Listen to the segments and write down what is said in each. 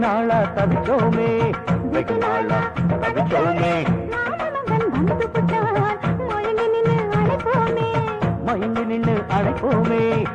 நாளா தவிச்சோமே. வெகு நாளா தவிச்சோமே. மயங்கி நின்று அழைப்போமே.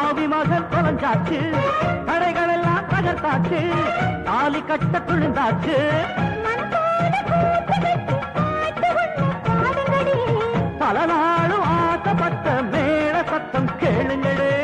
ஆவி மகன் தொலைஞ்சாச்சு. கடைகள் எல்லாம் தகர்த்தாச்சு. தாலி கட்ட துழுந்தாச்சு பல நாளும் ஆசைப்பட்ட மேல சத்தம் கேளுங்களே.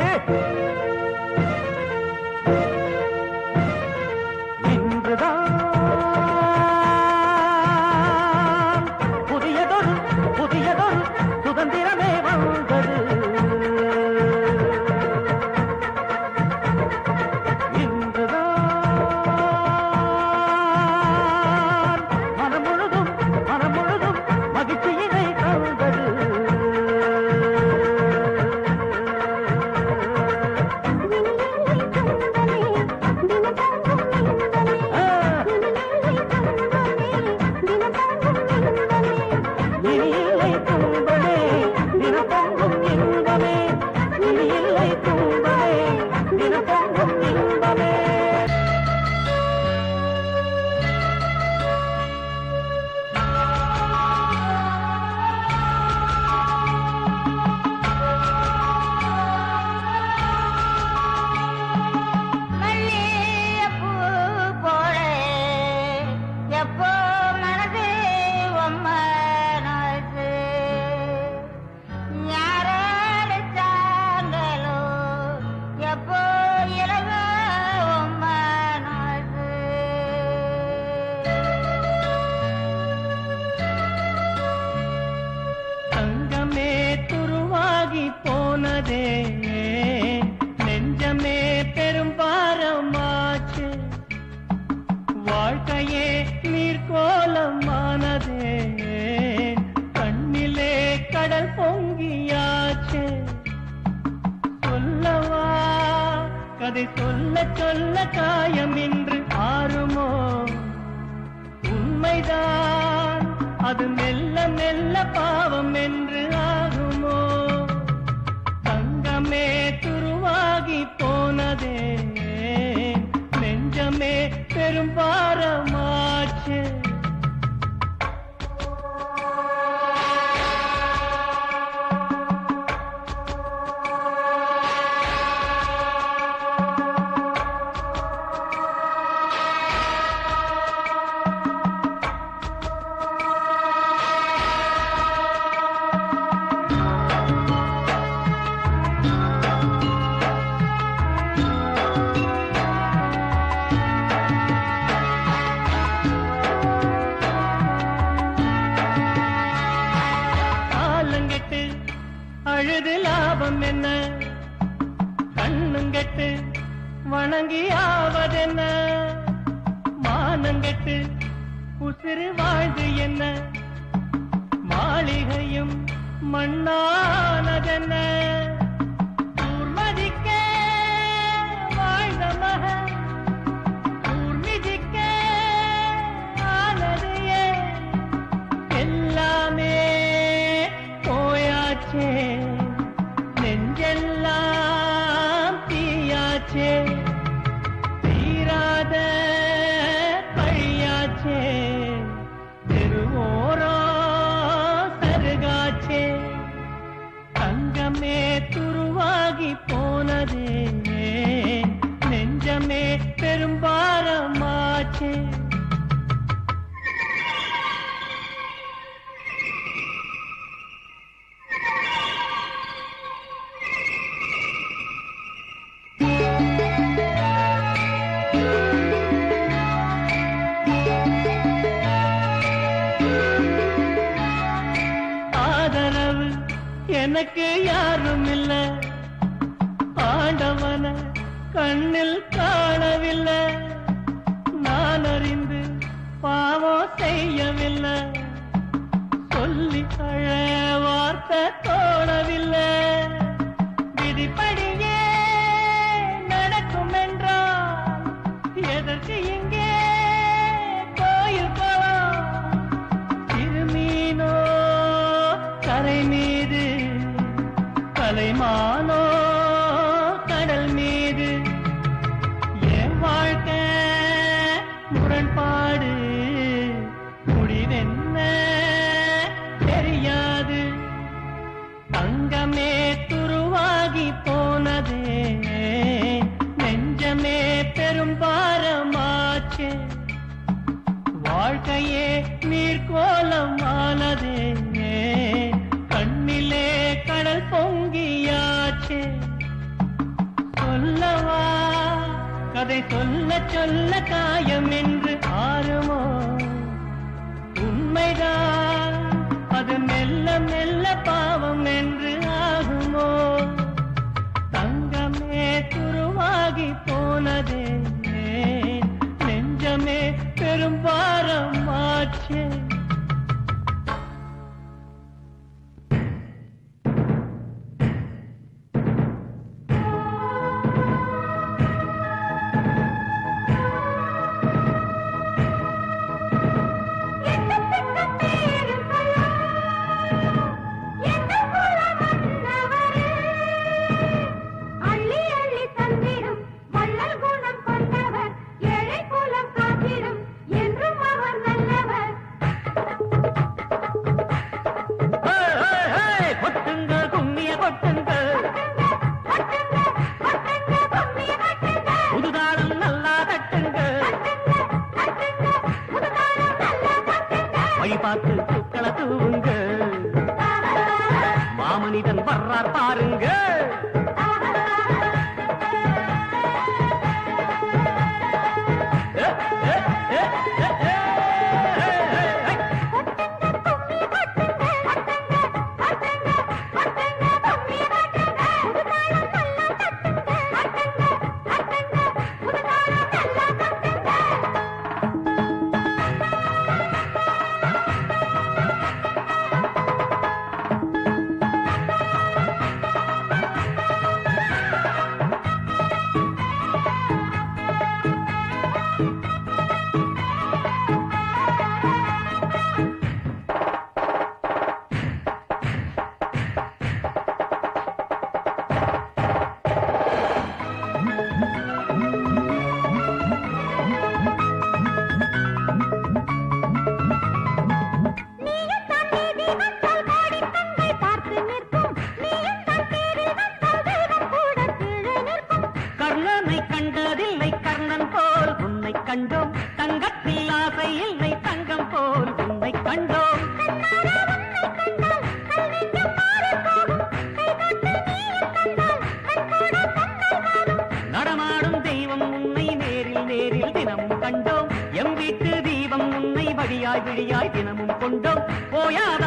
ஆகி போனதே. நெஞ்சமே பெரும்பாரமாச்சு வாழ்க்கையே நீர்கோலமானதே கண்ணிலே கடல் பொங்கியாச்சு. சொல்லவா? கதை சொல்ல சொல்ல காயம் இன்று ஆறுமோ? உண்மைதான். அது மெல்ல மெல்ல பாவம் என்று நெஞ்சமே துருவாகி போனதே. நெஞ்சமே பெரும்பாரமாச்சு மானங்கியாவதென்ன மானங்கெட்டு உசிறு வாழ்வு என்ன? மாளிகையும் மண்ணானதென்ன? ஊர்மதிக்க வாழ்ந்த மக ஊர்மிதிக்க ஆனதையே. எல்லாமே கோண சொல்ல சொல்ல காயம் என்று ஆறுமோ? உண்மைதான் அது மெல்ல மெல்ல பாவம் என்று ஆகுமோ? தங்கமே துருவாகி போனதே நெஞ்சமே பெரும்பாரம் ஆச்சே விழியாய் விழியாய் தினமும் கொண்டோம். போயாத